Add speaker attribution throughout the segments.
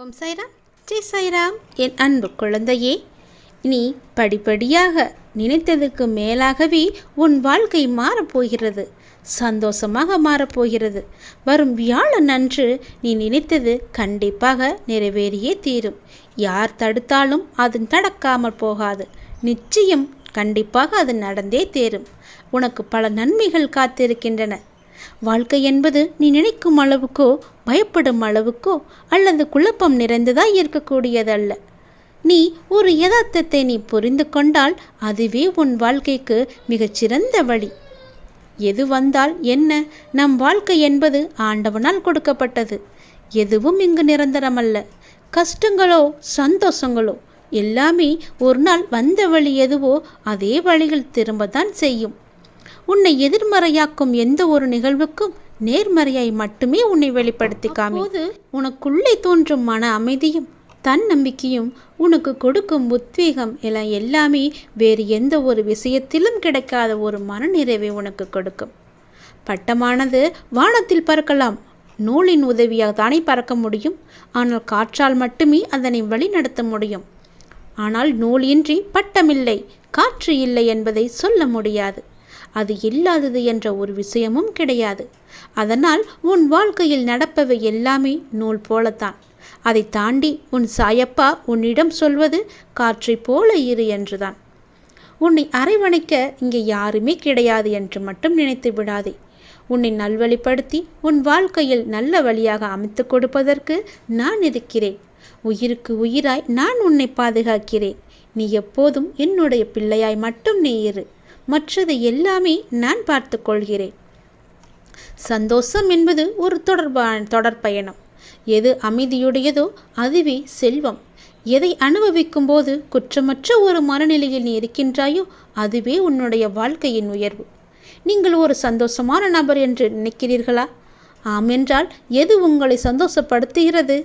Speaker 1: ஓம் சாய்ராம். ஜெய் சாய்ராம். என் அன்பு குழந்தையே நீ படிப்படியாக நினைத்ததுக்கு மேலாகவே உன் வாழ்க்கை மாறப்போகிறது சந்தோஷமாக மாறப்போகிறது வரும் வியாழன் அன்று நீ நினைத்தது கண்டிப்பாக நிறைவேறியே தீரும். யார் தடுத்தாலும் அது நடக்காமல் போகாது. நிச்சயம் கண்டிப்பாக அது நடந்தே தேரும். உனக்கு பல நன்மைகள் காத்திருக்கின்றன. வாழ்க்கை என்பது நீ நினைக்கும் அளவுக்கோ பயப்படும் அளவுக்கோ அல்லது குழப்பம் நிறைந்ததாக இருக்கக்கூடியதல்ல. நீ ஒரு யதார்த்தத்தை நீ புரிந்து கொண்டால் அதுவே உன் வாழ்க்கைக்கு மிகச்சிறந்த வழி. எது வந்தால் என்ன நம் வாழ்க்கை என்பது ஆண்டவனால் கொடுக்கப்பட்டது. எதுவும் இங்கு நிரந்தரமல்ல. கஷ்டங்களோ சந்தோஷங்களோ எல்லாமே ஒரு நாள் வந்த வழி எதுவோ அதே வழியில் திரும்பத்தான் செய்யும். உன்னை எதிர்மறையாக்கும் எந்த ஒரு நிகழ்வுக்கும் நேர்மறையாய் மட்டுமே உன்னை வெளிப்படுத்தி காமிப்போது உனக்குள்ளே தோன்றும் மன அமைதியும் தன்னம்பிக்கையும் உனக்கு கொடுக்கும் உத்வேகம் எல்லாம் எல்லாமே வேறு எந்த ஒரு விஷயத்திலும் கிடைக்காத ஒரு மனநிறைவை உனக்கு கொடுக்கும். பட்டமானது வானத்தில் பறக்கலாம் நூலின் உதவியாக தானே பறக்க முடியும் ஆனால் காற்றால் மட்டுமே அதனை வழிநடத்த முடியும். ஆனால் நூல் இன்றி பட்டமில்லை காற்று இல்லை என்பதை சொல்ல முடியாது. அது இல்லாதது என்ற ஒரு விஷயமும் கிடையாது. அதனால் உன் வாழ்க்கையில் நடப்பவை எல்லாமே நூல் போலத்தான். அதை தாண்டி உன் சாயப்பா உன்னிடம் சொல்வது காற்றை போல இரு என்றுதான். உன்னை அரவணைக்க இங்கே யாருமே கிடையாது என்று மட்டும் நினைத்து விடாதே. உன்னை நல்வழிப்படுத்தி உன் வாழ்க்கையில் நல்ல வழியாக அமைத்து கொடுப்பதற்கு நான் இருக்கிறேன் உயிருக்கு உயிராய் நான் உன்னை பாதுகாக்கிறேன். நீ எப்போதும் என்னுடைய பிள்ளையாய் மட்டும் நீ இரு. மற்றது எல்லாமே நான் பார்த்து கொள்கிறேன். சந்தோஷம் என்பது ஒரு தொடர்பான தொடர் பயணம். எது அமைதியுடையதோ அதுவே செல்வம். எதை அனுபவிக்கும் போது குற்றமற்ற ஒரு மனநிலையில் நீ இருக்கின்றாயோ அதுவே உன்னுடைய வாழ்க்கையின் உயர்வு. நீங்கள் ஒரு சந்தோஷமான நபர் என்று நினைக்கிறீர்களா? ஆம் என்றால் எது உங்களை சந்தோஷப்படுத்துகிறது?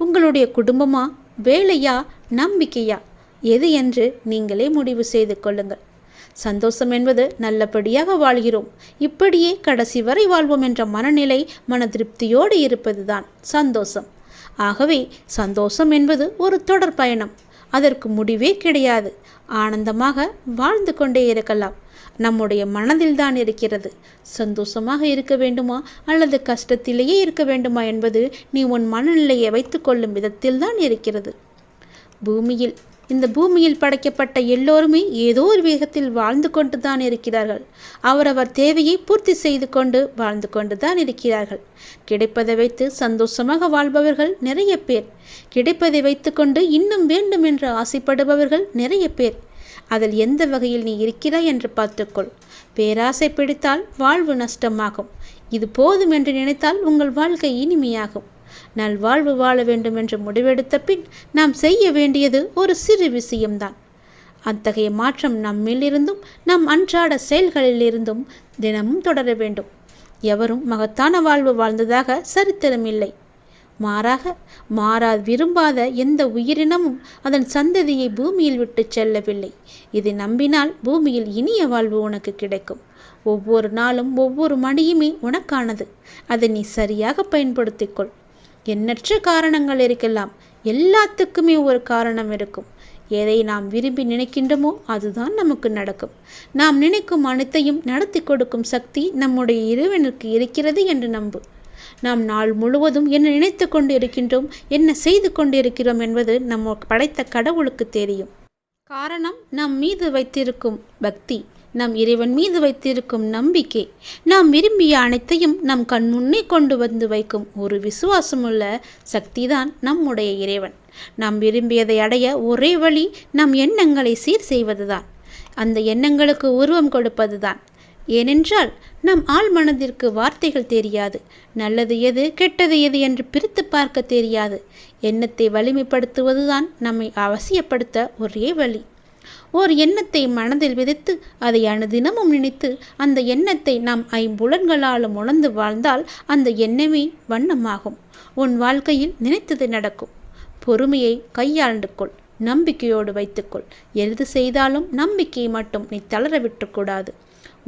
Speaker 1: உங்களுடைய குடும்பமா? வேலையா? நம்பிக்கையா? எது என்று நீங்களே முடிவு செய்து கொள்ளுங்கள். சந்தோஷம் என்பது நல்லபடியாக வாழ்கிறோம். இப்படியே கடைசி வரை வாழ்வோம் என்ற மனநிலை மன திருப்தியோடு இருப்பதுதான் சந்தோஷம். ஆகவே சந்தோஷம் என்பது ஒரு தொடர் பயணம். அதற்கு முடிவே கிடையாது. ஆனந்தமாக வாழ்ந்து கொண்டே இருக்கலாம். நம்முடைய மனதில் தான் இருக்கிறது. சந்தோஷமாக இருக்க வேண்டுமா? அல்லது கஷ்டத்திலேயே இருக்க வேண்டுமா என்பது நீ உன் மனநிலையை வைத்துக்கொள்ளும் விதத்தில் தான் இருக்கிறது. பூமியில் இந்த பூமியில் படைக்கப்பட்ட எல்லோருமே ஏதோ ஒரு வேகத்தில் வாழ்ந்து கொண்டு தான் இருக்கிறார்கள் அவரவர் தேவையை பூர்த்தி செய்து கொண்டு வாழ்ந்து கொண்டு தான் இருக்கிறார்கள். கிடைப்பதை வைத்து சந்தோஷமாக வாழ்பவர்கள் நிறைய பேர். கிடைப்பதை வைத்துக்கொண்டு இன்னும் வேண்டும் என்று ஆசைப்படுபவர்கள் நிறைய பேர். அதில் எந்த வகையில் நீ இருக்கிறாய் என்று பார்த்துக்கொள். பேராசை பிடித்தால் வாழ்வு நஷ்டமாகும். இது போதும் என்று நினைத்தால் உங்கள் வாழ்க்கை இனிமையாகும். நல்வாழ்வு வாழ வேண்டும் என்று முடிவெடுத்த பின் நாம் செய்ய வேண்டியது ஒரு சிறு விஷயம்தான். அத்தகைய மாற்றம் நம்மிலிருந்தும் நம் அன்றாட செயல்களிலிருந்தும் தினமும் தொடர வேண்டும். எவரும் மகத்தான வாழ்வு வாழ்ந்ததாக சரித்திரம் இல்லை. மாறாக மாறா விரும்பாத எந்த உயிரினமும் அதன் சந்ததியை பூமியில் விட்டு செல்லவில்லை. இதை நம்பினால் பூமியில் இனிய வாழ்வு உனக்கு கிடைக்கும். ஒவ்வொரு நாளும் ஒவ்வொரு மணியுமே உனக்கானது. அதை நீ சரியாக பயன்படுத்திக்கொள். எண்ணற்ற காரணங்கள் இருக்கலாம். எல்லாத்துக்குமே ஒரு காரணம் இருக்கும். எதை நாம் விரும்பி நினைக்கின்றோமோ அதுதான் நமக்கு நடக்கும். நாம் நினைக்கும் அனைத்தையும் நடத்தி கொடுக்கும் சக்தி நம்முடைய இறைவனுக்கு இருக்கிறது என்று நம்பு. நாம் நாள் முழுவதும் என்ன நினைத்து கொண்டு இருக்கின்றோம் என்ன செய்து கொண்டு இருக்கிறோம் என்பது நம்ம படைத்த கடவுளுக்கு தெரியும். காரணம் நம் மீது வைத்திருக்கும் பக்தி. நம் இறைவன் மீது வைத்திருக்கும் நம்பிக்கை நாம் விரும்பிய அனைத்தையும் நம் கண் முன்னே கொண்டு வந்து வைக்கும் ஒரு விசுவாசமுள்ள சக்திதான் நம்முடைய இறைவன். நாம் விரும்பியதை அடைய ஒரே வழி நம் எண்ணங்களை சீர் செய்வதுதான். அந்த எண்ணங்களுக்கு உருவம் கொடுப்பதுதான். ஏனென்றால் நம் ஆள் மனதிற்கு வார்த்தைகள் தெரியாது. நல்லது எது கெட்டது எது என்று பிரித்து பார்க்க தெரியாது. எண்ணத்தை வலிமைப்படுத்துவதுதான் நம்மை அவசியப்படுத்த ஒரே வழி. ஓர் எண்ணத்தை மனதில் விதைத்து அதை அனுதினமும் நினைத்து அந்த எண்ணத்தை நாம் ஐம்புலன்களாலும் உணர்ந்து வாழ்ந்தால் அந்த எண்ணமே வண்ணமாகும். உன் வாழ்க்கையில் நினைத்தது நடக்கும். பொறுமையை கையாண்டு கொள். நம்பிக்கையோடு வைத்துக்கொள் எது செய்தாலும் நம்பிக்கையை மட்டும் நீ தளர விட்டுக்கூடாது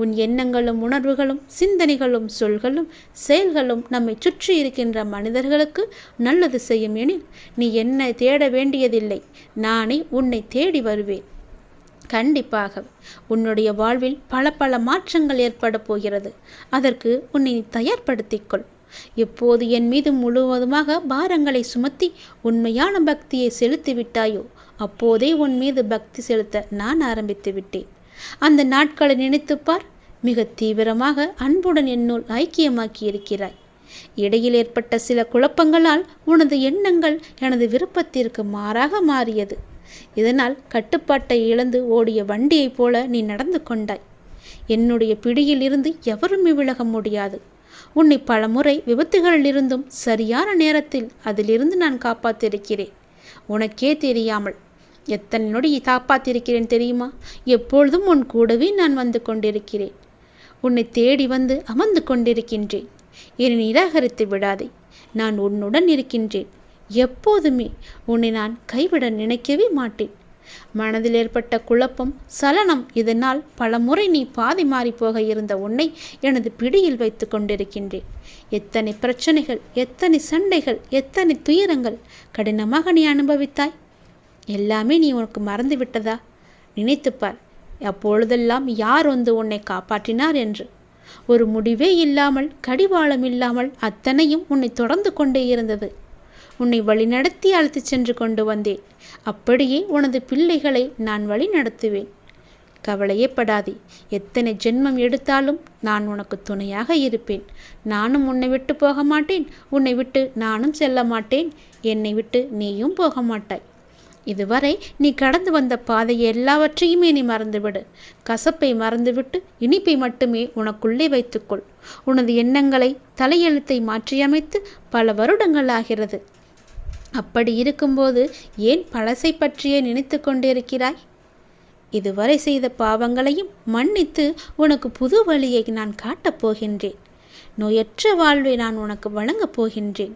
Speaker 1: உன் எண்ணங்களும் உணர்வுகளும் சிந்தனைகளும் சொல்களும் செயல்களும் நம்மை சுற்றி இருக்கின்ற மனிதர்களுக்கு நல்லது செய்யும் எனில் நீ என்னை தேட வேண்டியதில்லை. நானே உன்னை தேடி வருவேன். கண்டிப்பாக. உன்னுடைய வாழ்வில் பல பல மாற்றங்கள் ஏற்பட போகிறது. அதற்கு உன்னை தயார்படுத்திக்கொள் எப்போது என் மீது முழுவதுமாக பாரங்களை சுமத்தி உண்மையான பக்தியை செலுத்தி விட்டாயோ அப்போதே உன் மீது பக்தி செலுத்த நான் ஆரம்பித்து விட்டேன். அந்த நாட்களை நினைத்துப்பார் மிக தீவிரமாக அன்புடன் என்னுள் ஐக்கியமாக்கி இருக்கிறாய் இடையில் ஏற்பட்ட சில குழப்பங்களால் உனது எண்ணங்கள் எனது விருப்பத்திற்கு மாறாக மாறியது. இதனால் கட்டுப்பாட்டை இழந்து ஓடிய வண்டியைப் போல நீ நடந்து கொண்டாய். என்னுடைய பிடியிலிருந்து எவரும் எவருமே விலக முடியாது. உன்னை பலமுறை விபத்துகளிலிருந்தும் சரியான நேரத்தில் அதிலிருந்து நான் காப்பாத்திருக்கிறேன். உனக்கே தெரியாமல் எத்தனை நொடி காப்பாத்திருக்கிறேன் தெரியுமா? எப்பொழுதும் உன் கூடவே நான் வந்து கொண்டிருக்கிறேன். உன்னை தேடி வந்து அமர்ந்து கொண்டிருக்கின்றேன். என்னை நிராகரித்து விடாதே. நான் உன்னுடன் இருக்கின்றேன். எப்போதுமே உன்னை நான் கைவிட நினைக்கவே மாட்டேன். மனதில் ஏற்பட்ட குழப்பம் சலனம் இதனால் பலமுறை நீ பாதி மாறி போக இருந்த உன்னை எனது பிடியில் வைத்து கொண்டிருக்கின்றேன். எத்தனை பிரச்சனைகள் எத்தனை சண்டைகள் எத்தனை துயரங்கள் கடினமாக நீ அனுபவித்தாய்? எல்லாமே நீ உனக்கு மறந்து விட்டதா? நினைத்துப்பார் அப்பொழுதெல்லாம் யார் வந்து உன்னை காப்பாற்றினார் என்று. ஒரு முடிவே இல்லாமல் கடிவாளம் இல்லாமல் அத்தனையும் உன்னை தொடர்ந்து கொண்டே இருந்தது. உன்னை வழிநடத்தி அழைத்துச் சென்று கொண்டு வந்தேன். அப்படியே உனது பிள்ளைகளை நான் வழி நடத்துவேன். கவலையே படாதே எத்தனை ஜென்மம் எடுத்தாலும் நான் உனக்கு துணையாக இருப்பேன். நானும் உன்னை விட்டு போக மாட்டேன். உன்னை விட்டு நானும் செல்ல மாட்டேன். என்னை விட்டு நீயும் போக மாட்டாய். இதுவரை நீ கடந்து வந்த பாதை எல்லாவற்றையுமே நீ மறந்துவிடு. கசப்பை மறந்துவிட்டு இனிப்பை மட்டுமே உனக்குள்ளே வைத்துக்கொள். உனது எண்ணங்களை தலையெழுத்தை மாற்றியமைத்து பல வருடங்கள் ஆகிறது. அப்படி இருக்கும்போது ஏன் பழசை பற்றியே நினைத்து கொண்டிருக்கிறாய்? இதுவரை செய்த பாவங்களையும் மன்னித்து உனக்கு புது வழியை நான் காட்டப் போகின்றேன். நோயற்ற வாழ்வை நான் உனக்கு வழங்கப் போகின்றேன்.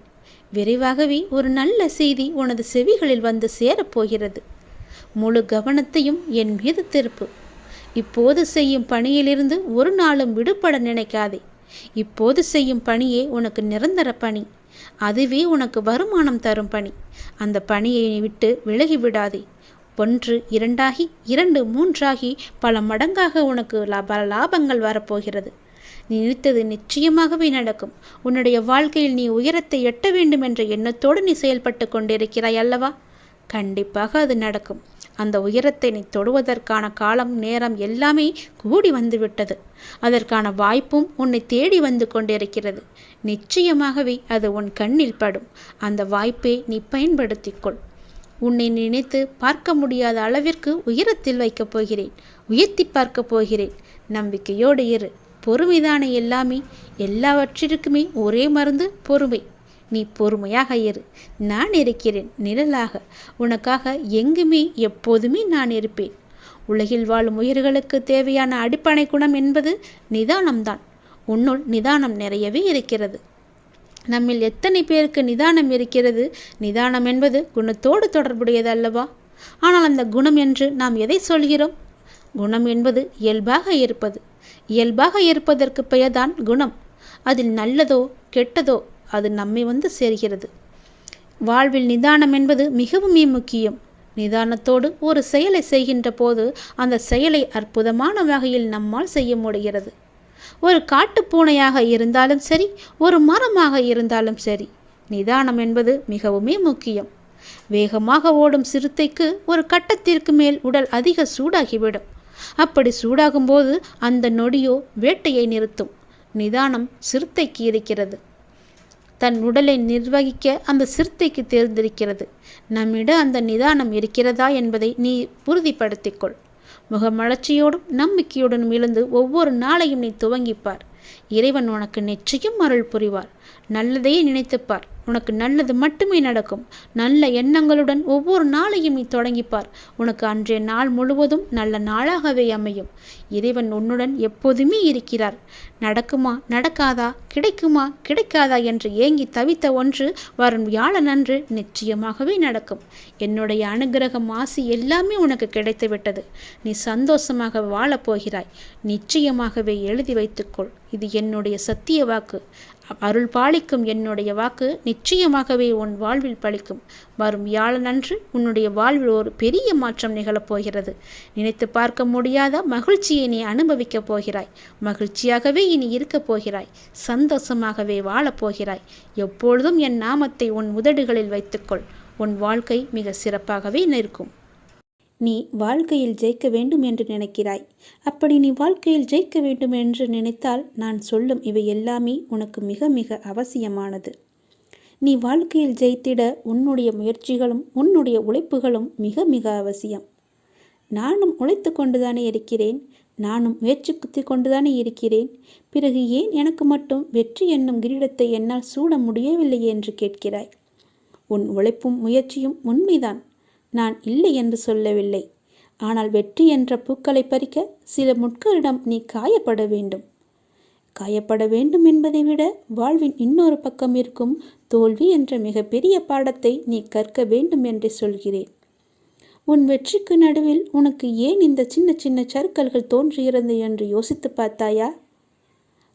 Speaker 1: விரைவாகவே ஒரு நல்ல செய்தி உனது செவிகளில் வந்து சேரப்போகிறது முழு கவனத்தையும் என் மீது திருப்பு. இப்போது செய்யும் பணியிலிருந்து ஒரு நாளும் விடுபட நினைக்காதே. இப்போது செய்யும் பணியே உனக்கு நிரந்தர பணி. அதுவே உனக்கு வருமானம் தரும் பணி. அந்த பணியை விட்டு விலகி விடாதே. ஒன்று இரண்டாகி இரண்டு மூன்றாகி பல மடங்காக உனக்கு பல லாபங்கள் வரப்போகிறது. நீ நினைத்தது நிச்சயமாகவே நடக்கும். உன்னுடைய வாழ்க்கையில் நீ உயரத்தை எட்ட வேண்டும் என்ற எண்ணத்தோடு நீ செயல்பட்டு கொண்டிருக்கிறாய் அல்லவா? கண்டிப்பாக அது நடக்கும். அந்த உயரத்தை நீ தொடுவதற்கான காலம் நேரம் எல்லாமே கூடி வந்துவிட்டது. அதற்கான வாய்ப்பும் உன்னை தேடி வந்து கொண்டிருக்கிறது. நிச்சயமாகவே அது உன் கண்ணில் படும். அந்த வாய்ப்பை நீ பயன்படுத்திக்கொள். உன்னை நினைத்து பார்க்க முடியாத அளவிற்கு உயரத்தில் வைக்கப் போகிறேன். உயர்த்தி பார்க்கப் போகிறேன். நம்பிக்கையோடு இரு. பொறுமைதானே எல்லாமே. எல்லாவற்றிற்குமே ஒரே மருந்து பொறுமை. நீ பொறுமையாக இரு. நான் இருக்கிறேன் நிழலாக. உனக்காக எங்குமே எப்போதுமே நான் இருப்பேன். உலகில் வாழும் உயிர்களுக்கு தேவையான அடிப்படை குணம் என்பது நிதானம்தான். உன்னுள் நிதானம் நிறையவே இருக்கிறது. நம்மில் எத்தனை பேருக்கு நிதானம் இருக்கிறது? நிதானம் என்பது குணத்தோடு தொடர்புடையது அல்லவா? ஆனால் அந்த குணம் என்று நாம் எதை சொல்கிறோம்? குணம் என்பது இயல்பாக இருப்பது. இயல்பாக இருப்பதற்கு பெயர்தான் குணம். அதில் நல்லதோ கெட்டதோ அது நம்மை வந்து சேர்கிறது. வாழ்வில் நிதானம் என்பது மிகவும் முக்கியம். நிதானத்தோடு ஒரு செயலை செய்கின்ற போது அந்த செயலை அற்புதமான வகையில் நம்மால் செய்ய முடிகிறது. ஒரு காட்டுப்பூனையாக இருந்தாலும் சரி ஒரு மரமாக இருந்தாலும் சரி நிதானம் என்பது மிகவுமே முக்கியம். வேகமாக ஓடும் சிறுத்தைக்கு ஒரு கட்டத்திற்கு மேல் உடல் அதிக சூடாகிவிடும். அப்படி சூடாகும்போது அந்த நொடியோ வேட்டையை நிறுத்தும். நிதானம் சிறுத்தைக்கு இருக்கிறது. தன் உடலை நிர்வகிக்க அந்த சிறுத்தைக்கு தேர்ந்திருக்கிறது நம்மிடம் அந்த நிதானம் இருக்கிறதா என்பதை நீ உறுதிப்படுத்திக்கொள். முகமலர்ச்சியோடும் நம்பிக்கையுடனும் இழந்து ஒவ்வொரு நாளையும் நீ துவங்கிப்பார். இறைவன் உனக்கு நிச்சயம் அருள் புரிவார். நல்லதையே நினைத்துப்பார். உனக்கு நல்லது மட்டுமே நடக்கும். நல்ல எண்ணங்களுடன் ஒவ்வொரு நாளையும் நீ தொடங்கிப்பார். உனக்கு அன்றைய நாள் முழுவதும் நல்ல நாளாகவே அமையும். இறைவன் உன்னுடன் எப்போதுமே இருக்கிறார். நடக்குமா நடக்காதா கிடைக்குமா கிடைக்காதா என்று ஏங்கி தவித்த ஒன்று வரும் வியாழன் அன்று நிச்சயமாகவே நடக்கும். என்னுடைய அனுகிரகம் ஆசி எல்லாமே உனக்கு கிடைத்துவிட்டது. நீ சந்தோஷமாக வாழப் போகிறாய் நிச்சயமாகவே எழுதி வைத்துக்கொள். இது என்னுடைய சத்திய வாக்கு. அருள் பாலிக்கும் என்னுடைய வாக்கு நிச்சயமாகவே உன் வாழ்வில் பலிக்கும் வரும் வியாழனன்று உன்னுடைய வாழ்வில் ஒரு பெரிய மாற்றம் நிகழப்போகிறது. நினைத்து பார்க்க முடியாத மகிழ்ச்சியை நீ அனுபவிக்கப் போகிறாய். மகிழ்ச்சியாகவே இனி இருக்கப் போகிறாய். சந்தோஷமாகவே வாழப் போகிறாய். எப்பொழுதும் என் நாமத்தை உன் உதடுகளில் வைத்துக்கொள். உன் வாழ்க்கை மிக சிறப்பாகவே நிற்கும். நீ வாழ்க்கையில் ஜெயிக்க வேண்டும் என்று நினைக்கிறாய். அப்படி நீ வாழ்க்கையில் ஜெயிக்க வேண்டும் என்று நினைத்தால் நான் சொல்லும் இவை எல்லாமே உனக்கு மிக மிக அவசியமானது. நீ வாழ்க்கையில் ஜெயித்திட உன்னுடைய முயற்சிகளும் உன்னுடைய உழைப்புகளும் மிக மிக அவசியம். நானும் உழைத்து கொண்டுதானே இருக்கிறேன். நானும் முயற்சி குத்தி கொண்டுதானே இருக்கிறேன். பிறகு ஏன் எனக்கு மட்டும் வெற்றி என்னும் கிரீடத்தை என்னால் சூட முடியவில்லை என்று கேட்கிறாய். உன் உழைப்பும் முயற்சியும் உண்மைதான். நான் இல்லை என்று சொல்லவில்லை. ஆனால் வெற்றி என்ற பூக்களை பறிக்க சில முட்களிடம் நீ காயப்பட வேண்டும். காயப்பட வேண்டும் என்பதை விட வாழ்வின் இன்னொரு பக்கம் இருக்கும் தோல்வி என்ற மிகப்பெரிய பாடத்தை நீ கற்க வேண்டும் என்று சொல்கிறேன். உன் வெற்றிக்கு நடுவில் உனக்கு ஏன் இந்த சின்ன சின்ன சறுக்கல்கள் தோன்றுகிறது என்று யோசித்து பார்த்தாயா?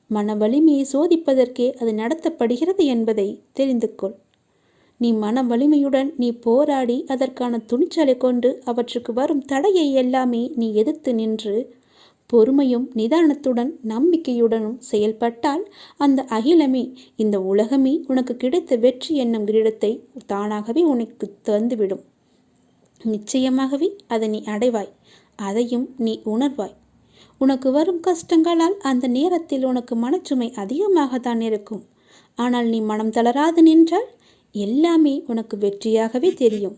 Speaker 1: மன வலிமையை சோதிப்பதற்கே அது நடத்தப்படுகிறது என்பதை தெரிந்து கொள். நீ மன வலிமையுடன் நீ போராடி அதற்கான துணிச்சலை கொண்டு அவற்றுக்கு வரும் தடையை எல்லாமே நீ எதிர்த்து நின்று பொறுமையும் நிதானத்துடன் நம்பிக்கையுடனும் செயல்பட்டால் அந்த அகிலமே இந்த உலகமே உனக்கு கிடைத்த வெற்றி என்னும் கிரீடத்தை தானாகவே உனக்கு தந்துவிடும். நிச்சயமாகவே அதை நீ அடைவாய் அதையும் நீ உணர்வாய். உனக்கு வரும் கஷ்டங்களால் அந்த நேரத்தில் உனக்கு மனச்சுமை அதிகமாகத்தான் இருக்கும். ஆனால் நீ மனம் தளராது நின்றால் எல்லாமே உனக்கு வெற்றியாகவே தெரியும்.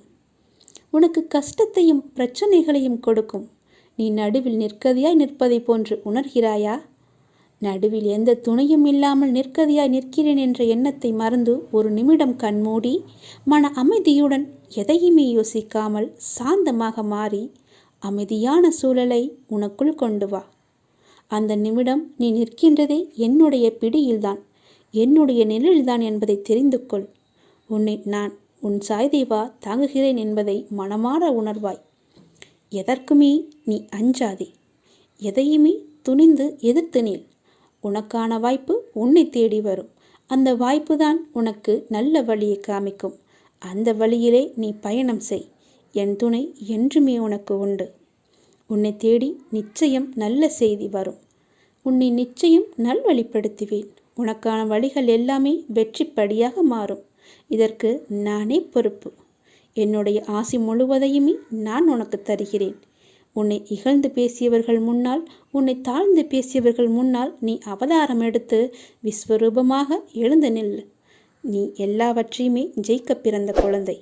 Speaker 1: உனக்கு கஷ்டத்தையும் பிரச்சனைகளையும் கொடுக்கும். நீ நடுவில் நிற்கதியாய் நிற்பதை போன்று உணர்கிறாயா? நடுவில் எந்த துணையும் இல்லாமல் நிற்கதியாய் நிற்கிறேன் என்ற எண்ணத்தை மறந்து ஒரு நிமிடம் கண்மூடி மன அமைதியுடன் எதையுமே யோசிக்காமல் சாந்தமாக மாறி அமைதியான சூழலை உனக்குள் கொண்டு வா. அந்த நிமிடம் நீ நிற்கின்றதே என்னுடைய பிடியில்தான் என்னுடைய நிழல்தான் என்பதை தெரிந்து கொள். உன்னை நான் உன் சாய்தேவா தாங்குகிறேன் என்பதை மனமாற உணர்வாய். எதற்குமே நீ அஞ்சாதே. எதையுமே துணிந்து எதிர்த்து நில். உனக்கான வாய்ப்பு உன்னை தேடி வரும். அந்த வாய்ப்பு தான் உனக்கு நல்ல வழியை காமிக்கும். அந்த வழியிலே நீ பயணம் செய். என் துணை என்றுமே உனக்கு உண்டு. உன்னை தேடி நிச்சயம் நல்ல செய்தி வரும். உன்னை நிச்சயம் நல்வழிப்படுத்துவேன். உனக்கான வழிகள் எல்லாமே வெற்றிப்படியாக மாறும். இதற்கு நானே பொறுப்பு. என்னுடைய ஆசி முழுவதையுமே நான் உனக்கு தருகிறேன். உன்னை இகழ்ந்து பேசியவர்கள் முன்னால் உன்னை தாழ்ந்து பேசியவர்கள் முன்னால் நீ அவதாரம் எடுத்து விஸ்வரூபமாக எழுந்து நில் நீ எல்லாவற்றையுமே ஜெயிக்க பிறந்த குழந்தை.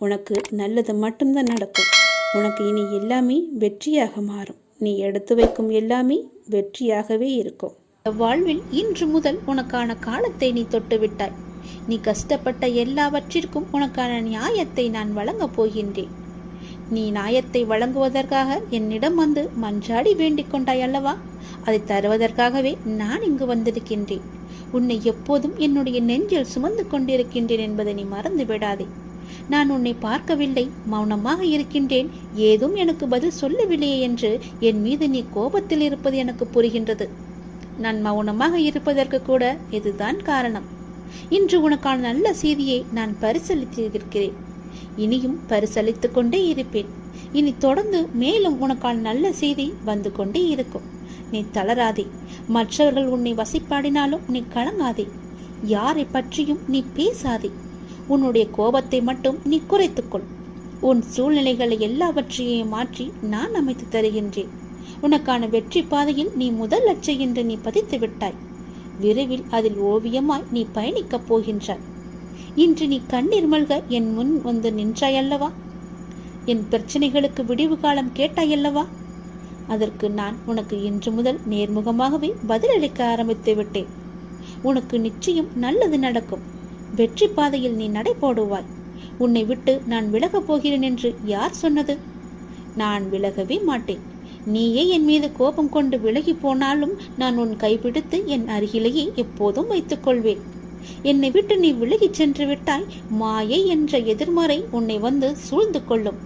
Speaker 1: உனக்கு நல்லது மட்டும்தான் நடக்கும். உனக்கு இனி எல்லாமே வெற்றியாக மாறும். நீ எடுத்து வைக்கும் எல்லாமே வெற்றியாகவே இருக்கும். வாழ்வில் இன்று முதல் உனக்கான காலத்தை நீ தொட்டு விட்டாய் நீ கஷ்டப்பட்ட எல்லாவற்றிற்கும் உனக்கான நியாயத்தை நான் வழங்கப் போகின்றேன். நீ நியாயத்தை வழங்குவதற்காக என்னிடம் வந்து மன்றாடி வேண்டிக் கொண்டாய் அல்லவா? அதை தருவதற்காகவே நான் இங்கு வந்திருக்கின்றேன். உன்னை எப்போதும் என்னுடைய நெஞ்சில் சுமந்து கொண்டிருக்கின்றேன் என்பதை நீ மறந்து விடாதே. நான் உன்னை பார்க்கவில்லை மௌனமாக இருக்கின்றேன். ஏதும் எனக்கு பதில் சொல்லவில்லையே என்று என் மீது நீ கோபத்தில் இருப்பது எனக்கு புரிகின்றது. நான் மௌனமாக இருப்பதற்கு கூட இதுதான் காரணம். இன்று உனக்கான நல்ல செய்தியை நான் பரிசளித்திருக்கிறேன். இனியும் பரிசளித்து கொண்டே இருப்பேன். இனி தொடர்ந்து மேலும் உனக்கான நல்ல செய்தி வந்து கொண்டே இருக்கும். நீ தளராதே. மற்றவர்கள் உன்னை வசிப்பாடினாலும் நீ கலங்காதே. யாரை பற்றியும் நீ பேசாதே. உன்னுடைய கோபத்தை மட்டும் நீ குறைத்துக்கொள். உன் சூழ்நிலைகளை எல்லாவற்றையும் மாற்றி நான் அமைத்து தருகின்றேன். உனக்கான வெற்றி பாதையில் நீ முதல் லட்சை என்று நீ பதித்து விட்டாய் விரைவில் அதில் ஓவியமாய் நீ பயணிக்கப் போகின்றாய். இன்று நீ கண்ணீர் மல்க என் முன் வந்து நின்றாயல்லவா? என் பிரச்சனைகளுக்கு விடிவு காலம் கேட்டாயல்லவா? அதற்கு நான் உனக்கு இன்று முதல் நேர்முகமாகவே பதிலளிக்க ஆரம்பித்து விட்டேன். உனக்கு நிச்சயம் நல்லது நடக்கும். வெற்றி பாதையில் நீ நடை போடுவாய். உன்னை விட்டு நான் விலகப் போகிறேன் என்று யார் சொன்னது? நான் விலகவே மாட்டேன். நீயே என் மீது கோபம் கொண்டு விலகி போனாலும் நான் உன் கைப்பிடித்து என் அருகிலேயே எப்போதும் வைத்துக் கொள்வேன் என்னை விட்டு நீ விலகிச் சென்று விட்டாய் மாயை என்ற எதிர்மறை உன்னை வந்து சூழ்ந்து கொள்ளும்.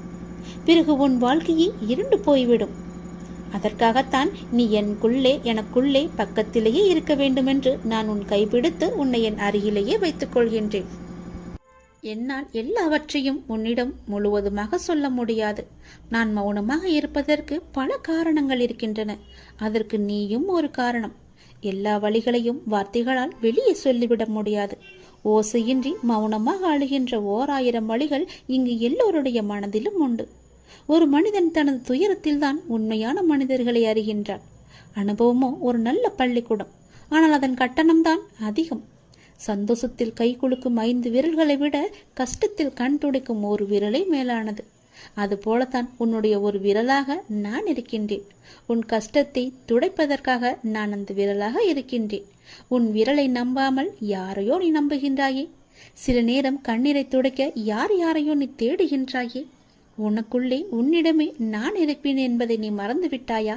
Speaker 1: பிறகு உன் வாழ்க்கையை இருண்டு போய்விடும். அதற்காகத்தான் நீ எனக்குள்ளே எனக்குள்ளே பக்கத்திலேயே இருக்க வேண்டுமென்று நான் உன் கைப்பிடித்து உன்னை என் அருகிலேயே வைத்துக் கொள்கின்றேன் என்னால் எல்லாவற்றையும் உன்னிடம் முழுவதுமாக சொல்ல முடியாது. நான் மௌனமாக இருப்பதற்கு பல காரணங்கள் இருக்கின்றன. அதற்கு நீயும் ஒரு காரணம். எல்லா வழிகளையும் வார்த்தைகளால் வெளியே சொல்லிவிட முடியாது. ஓசையின்றி மௌனமாக அழுகின்ற ஓர் ஆயிரம் வழிகள் இங்கு எல்லோருடைய மனதிலும் உண்டு. ஒரு மனிதன் தனது துயரத்தில்தான் உண்மையான மனிதர்களை அறிகின்றான். அனுபவமோ ஒரு நல்ல பள்ளிக்கூடம். ஆனால் அதன் கட்டணம்தான் அதிகம். சந்தோஷத்தில் கை குலுக்கும் ஐந்து விரல்களை விட கஷ்டத்தில் கண் துடைக்கும் ஒரு விரலை மேலானது. அதுபோலத்தான் உன்னுடைய ஒரு விரலாக நான் இருக்கின்றேன். உன் கஷ்டத்தை துடைப்பதற்காக நான் அந்த விரலாக இருக்கின்றேன். உன் விரலை நம்பாமல் யாரையோ நீ நம்புகின்றாயே? சில நேரம் கண்ணீரை துடைக்க யார் யாரையோ நீ தேடுகின்றாயே? உனக்குள்ளே உன்னிடமே நான் இருப்பேன் என்பதை நீ மறந்து விட்டாயா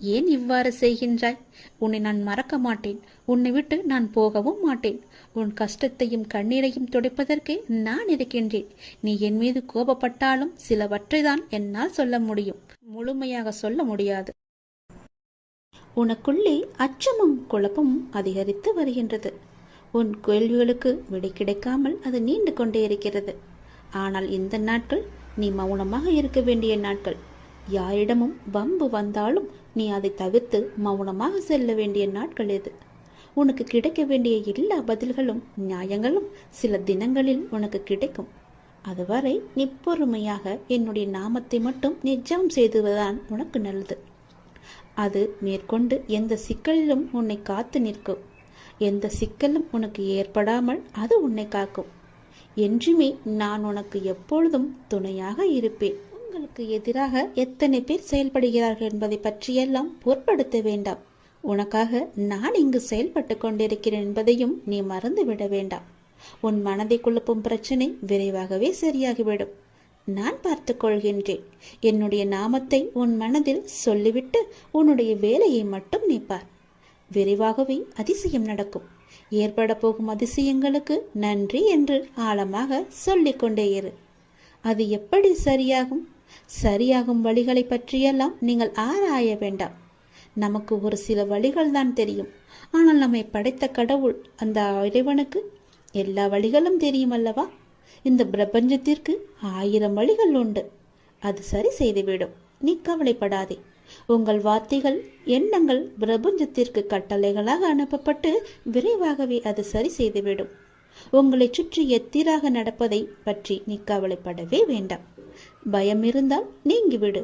Speaker 1: ஏன் இவ்வாறு செய்கின்றாய்? உன்னை நான் மறக்க மாட்டேன். உன்னை விட்டு நான் போகவும் மாட்டேன். உன் கஷ்டத்தையும் கண்ணீரையும் துடைப்பதற்கு நான் இருக்கின்றேன். நீ என் மீது கோபப்பட்டாலும் சிலவற்றை தான் என்னால் சொல்ல முடியும். முழுமையாக சொல்ல முடியாது. உனக்குள்ளே அச்சமும் குழப்பமும் அதிகரித்து வருகின்றது. உன் கேள்விகளுக்கு விடை கிடைக்காமல் அது நீண்டு கொண்டே இருக்கிறது. ஆனால் இந்த நாட்கள் நீ மௌனமாக இருக்க வேண்டிய நாட்கள். யாரிடமும் வம்பு வந்தாலும் நீ அதை தவிர்த்து மௌனமாக செல்ல வேண்டிய நாட்கள் இது உனக்கு கிடைக்க வேண்டிய எல்லா பதில்களும் நியாயங்களும் சில தினங்களில் உனக்கு கிடைக்கும். அதுவரை நீ பொறுமையாக என்னுடைய நாமத்தை மட்டும் நிஜம் செய்துவதுதான் உனக்கு நல்லது. அது மேற்கொண்டு எந்த சிக்கலிலும் உன்னை காத்து நிற்கும். எந்த சிக்கலும் உனக்கு ஏற்படாமல் அது உன்னை காக்கும். என்றுமே நான் உனக்கு எப்பொழுதும் துணையாக இருப்பேன். உங்களுக்கு எதிராக எத்தனை பேர் செயல்படுகிறார்கள் என்பதை பற்றியெல்லாம் பொருட்படுத்த வேண்டாம். உனக்காக நான் இங்கு செயல்பட்டு கொண்டிருக்கிறேன் என்பதையும் நீ மறந்துவிட வேண்டாம். உன் மனதை குழப்பும் பிரச்சனை விரைவாகவே சரியாகிவிடும். நான் பார்த்து கொள்கின்றேன். என்னுடைய நாமத்தை உன் மனதில் சொல்லிவிட்டு உன்னுடைய வேலையை மட்டும் நீ பார். விரைவாகவே அதிசயம் நடக்கும். ஏற்பட போகும் அதிசயங்களுக்கு நன்றி என்று ஆழமாக சொல்லிக்கொண்டே இரு. அது எப்படி சரியாகும்? சரியாகும் வழிகளை பற்றியெல்லாம் நீங்கள் ஆராய வேண்டாம். நமக்கு ஒரு சில வழிகள் தான் தெரியும். ஆனால் நம்மை படைத்த கடவுள் அந்த இறைவனுக்கு எல்லா வழிகளும் தெரியும் அல்லவா இந்த பிரபஞ்சத்திற்கு ஆயிரம் வழிகள் உண்டு. அது சரி செய்துவிடும். நீ கவலைப்படாதே. உங்கள் வார்த்தைகள் எண்ணங்கள் பிரபஞ்சத்திற்கு கட்டளைகளாக அனுப்பப்பட்டு விரைவாகவே அது சரி செய்துவிடும். உங்களை சுற்றி எத்திராக நடப்பதை பற்றி நீ கவலைப்படவே வேண்டாம். பயம் இருந்தால் நீங்கிவிடு.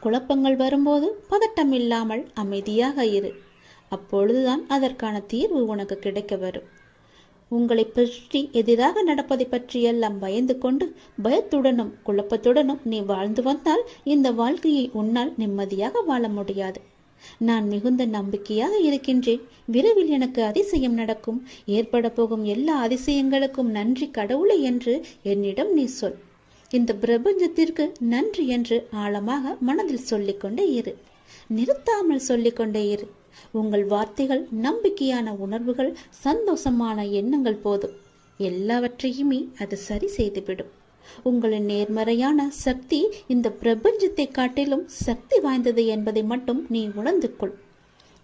Speaker 1: குழப்பங்கள் வரும்போது பதட்டம் இல்லாமல் அமைதியாக இரு. அப்பொழுதுதான் அதற்கான தீர்வு உனக்கு கிடைக்க வரும். உங்களை பற்றி எதிராக நடப்பதை பற்றியெல்லாம் பயந்து கொண்டு பயத்துடனும் குழப்பத்துடனும் நீ வாழ்ந்து வந்தால் இந்த வாழ்க்கையை உன்னால் நிம்மதியாக வாழ முடியாது. நான் மிகுந்த நம்பிக்கையாக இருக்கின்றேன். விரைவில் எனக்கு அதிசயம் நடக்கும். ஏற்பட போகும் எல்லா அதிசயங்களுக்கும் நன்றி கடவுளை என்று என்னிடம் நீ சொல். இந்த பிரபஞ்சத்திற்கு நன்றி என்று ஆழமாக மனதில் சொல்லிக்கொண்டே இரு. நிறுத்தாமல் சொல்லிக்கொண்டே இரு. உங்கள் வார்த்தைகள் நம்பிக்கையான உணர்வுகள் சந்தோஷமான எண்ணங்கள் போதும். எல்லாவற்றையுமே அது சரி செய்துவிடும். உங்களின் நேர்மறையான சக்தி இந்த பிரபஞ்சத்தை காட்டிலும் சக்தி வாய்ந்தது என்பதை மட்டும் நீ உணர்ந்து கொள்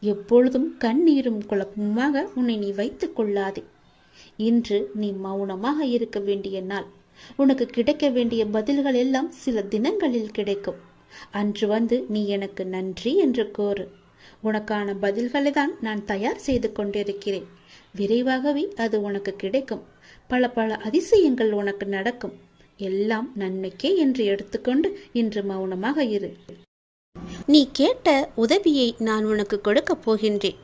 Speaker 1: எப்பொழுதும் கண்ணீரும் குழப்பமாக உன்னை நீ வைத்துக் கொள்ளாதே. இன்று நீ மௌனமாக இருக்க வேண்டிய நாள். உனக்கு கிடைக்க வேண்டிய பதில்கள் எல்லாம் சில தினங்களில் கிடைக்கும். அன்று வந்து நீ எனக்கு நன்றி என்று கோரு உனக்கான பதில்களை தான் நான் தயார் செய்து கொண்டிருக்கிறேன். விரைவாகவே அது உனக்கு கிடைக்கும். பல பல அதிசயங்கள் உனக்கு நடக்கும். எல்லாம் நன்மைக்கே என்று எடுத்துக்கொண்டு இன்று மௌனமாக இரு. நீ கேட்ட உதவியை நான் உனக்கு கொடுக்கப் போகின்றேன்.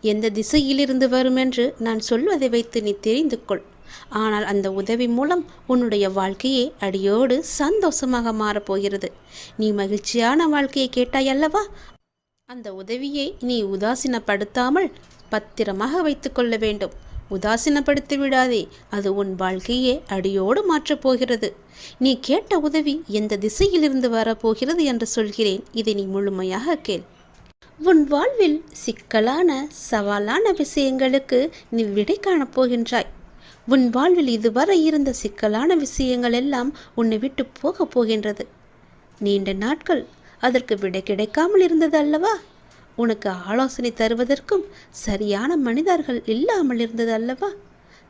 Speaker 1: எந்த திசையிலிருந்து வரும் என்று நான் சொல்வதை வைத்து நீ தெரிந்து கொள். ஆனால் அந்த உதவி மூலம் உன்னுடைய வாழ்க்கையே அடியோடு சந்தோஷமாக மாறப்போகிறது நீ மகிழ்ச்சியான வாழ்க்கையை கேட்டாய் அல்லவா? அந்த உதவியை நீ உதாசீனப்படுத்தாமல் பத்திரமாக வைத்துக்கொள்ள வேண்டும். உதாசீனப்படுத்தி விடாதே அது உன் வாழ்க்கையே அடியோடு மாற்றப் போகிறது. நீ கேட்ட உதவி எந்த திசையிலிருந்து வரப்போகிறது என்று சொல்கிறேன். இதை நீ முழுமையாக கேள். உன் வாழ்வில் சிக்கலான சவாலான விஷயங்களுக்கு நீ விடை காணப் போகின்றாய். உன் வாழ்வில் இதுவரை இருந்த சிக்கலான விஷயங்கள் எல்லாம் உன்னை விட்டு போகப் போகின்றது. நீண்ட நாட்கள் அதற்கு விடை கிடைக்காமல் இருந்தது அல்லவா? உனக்கு ஆலோசனை தருவதற்கும் சரியான மனிதர்கள் இல்லாமல் இருந்தது அல்லவா?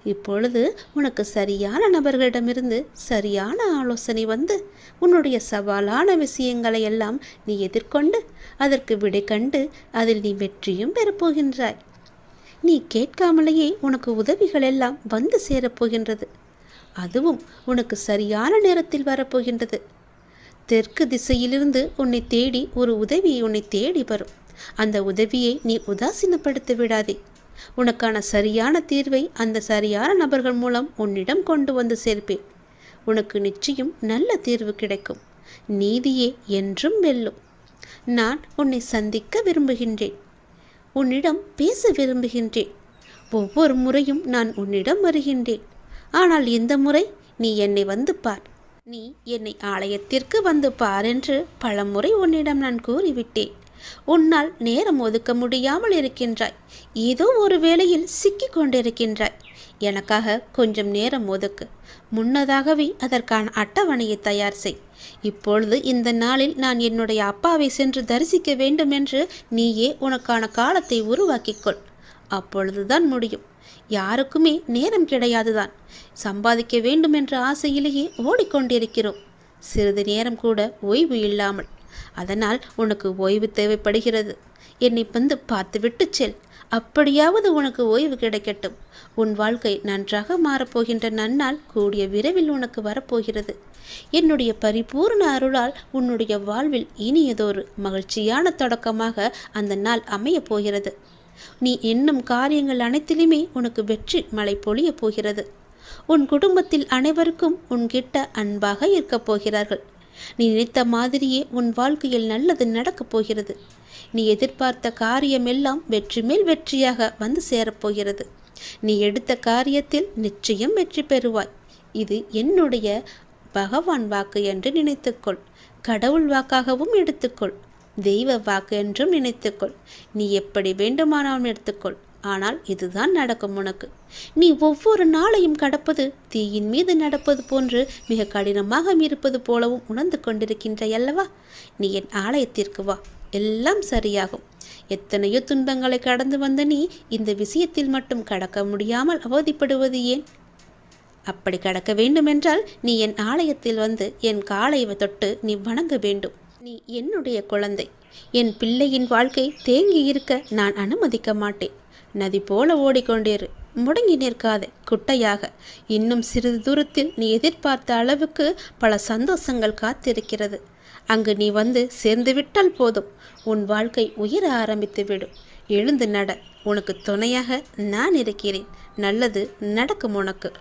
Speaker 1: இப்பொழுது உனக்கு சரியான நபர்களிடமிருந்து சரியான ஆலோசனை வந்து உன்னுடைய சவாலான விஷயங்களை எல்லாம் நீ எதிர்கொண்டு அதற்கு விடை கண்டு அதில் நீ வெற்றியும் பெறப்போகின்றாய் நீ கேட்காமலேயே உனக்கு உதவிகள் எல்லாம் வந்து சேரப்போகின்றது. அதுவும் உனக்கு சரியான நேரத்தில் வரப்போகின்றது. தெற்கு திசையிலிருந்து உன்னை தேடி ஒரு உதவி உன்னை தேடி வரும். அந்த உதவியை நீ உதாசீனப்படுத்த விடாதே. உனக்கான சரியான தீர்வை அந்த சரியான நபர்கள் மூலம் உன்னிடம் கொண்டு வந்து சேர்ப்பேன். உனக்கு நிச்சயம் நல்ல தீர்வு கிடைக்கும். நீதியே என்றும் வெல்லும். நான் உன்னை சந்திக்க விரும்புகின்றேன். உன்னிடம் பேச விரும்புகின்றேன். ஒவ்வொரு முறையும் நான் உன்னிடம் வருகின்றேன். ஆனால் இந்த முறை நீ என்னை வந்து பார். நீ என்னை ஆலயத்திற்கு வந்து பார் என்று பலமுறை உன்னிடம் நான் கூறிவிட்டேன். உன்னால் நேரம் ஒதுக்க முடியாமல் இருக்கின்றாய். ஏதோ ஒரு வேளையில் சிக்கிக் கொண்டிருக்கின்றாய். எனக்காக கொஞ்சம் நேரம் ஒதுக்கு. முன்னதாகவே அதற்கான அட்டவணையை தயார் செய். இப்பொழுது இந்த நாளில் நான் என்னுடைய அப்பாவை சென்று தரிசிக்க வேண்டும் என்று நீயே உனக்கான காலத்தை உருவாக்கிக்கொள். அப்பொழுதுதான் முடியும். யாருக்குமே நேரம் கிடையாதுதான். சம்பாதிக்க வேண்டும் என்ற ஆசையிலேயே ஓடிக்கொண்டிருக்கிறோம். சிறிது நேரம் கூட ஓய்வு இல்லாமல். அதனால் உனக்கு ஓய்வு தேவைப்படுகிறது. என்னை வந்து பார்த்துவிட்டு செல். அப்படியாவது உனக்கு ஓய்வு கிடைக்கட்டும். உன் வாழ்க்கை நன்றாக மாறப்போகின்ற நன்னால் கூடிய விரைவில் உனக்கு வரப்போகிறது. என்னுடைய பரிபூர்ண அருளால் உன்னுடைய வாழ்வில் இனியதொரு மகிழ்ச்சியான தொடக்கமாக அந்த நாள் அமையப் போகிறது. நீ எண்ணும் காரியங்கள் அனைத்திலுமே உனக்கு வெற்றி மழை பொழியப் போகிறது. உன் குடும்பத்தில் அனைவருக்கும் உன்கிட்ட அன்பாக இருக்கப் போகிறார்கள். நீ நினைத்த மாதிரியே உன் வாழ்க்கையில் நல்லது நடக்கப் போகிறது. நீ எதிர்பார்த்த காரியம் எல்லாம் வெற்றி மேல் வெற்றியாக வந்து சேரப்போகிறது நீ எடுத்த காரியத்தில் நிச்சயம் வெற்றி பெறுவாய். இது என்னுடைய பகவான் வாக்கு என்று நினைத்துக்கொள். கடவுள் வாக்காகவும் எடுத்துக்கொள். தெய்வ வாக்கு என்றும் நினைத்துக்கொள். நீ எப்படி வேண்டுமானாலும் எடுத்துக்கொள். ஆனால் இதுதான் நடக்கும் உனக்கு. நீ ஒவ்வொரு நாளையும் கடப்பது தீயின் மீது நடப்பது போன்று மிக கடினமாக இருப்பது போலவும் உணர்ந்து கொண்டிருக்கின்ற அல்லவா? நீ என் ஆலயத்திற்கு வா. எல்லாம் சரியாகும். எத்தனையோ துன்பங்களை கடந்து வந்த நீ இந்த விஷயத்தில் மட்டும் கடக்க முடியாமல் அவதிப்படுவது ஏன்? அப்படி கடக்க வேண்டுமென்றால் நீ என் ஆலயத்தில் வந்து என் காலை தொட்டு நீ வணங்க வேண்டும். நீ என்னுடைய குழந்தை. என் பிள்ளையின் வாழ்க்கை தேங்கி இருக்க நான் அனுமதிக்க மாட்டேன். நதி போல ஓடிக்கொண்டிரு. முடங்கி நிற்காதே குட்டையாக. இன்னும் சிறிது தூரத்தில் நீ எதிர்பார்த்த அளவுக்கு பல சந்தோஷங்கள் காத்திருக்கிறது. அங்கு நீ வந்து சேர்ந்து விட்டால் போதும். உன் வாழ்க்கை உயர ஆரம்பித்து விடும் எழுந்து நட. உனக்கு துணையாக நான் இருக்கிறேன். நல்லது நடக்கும் உனக்கு.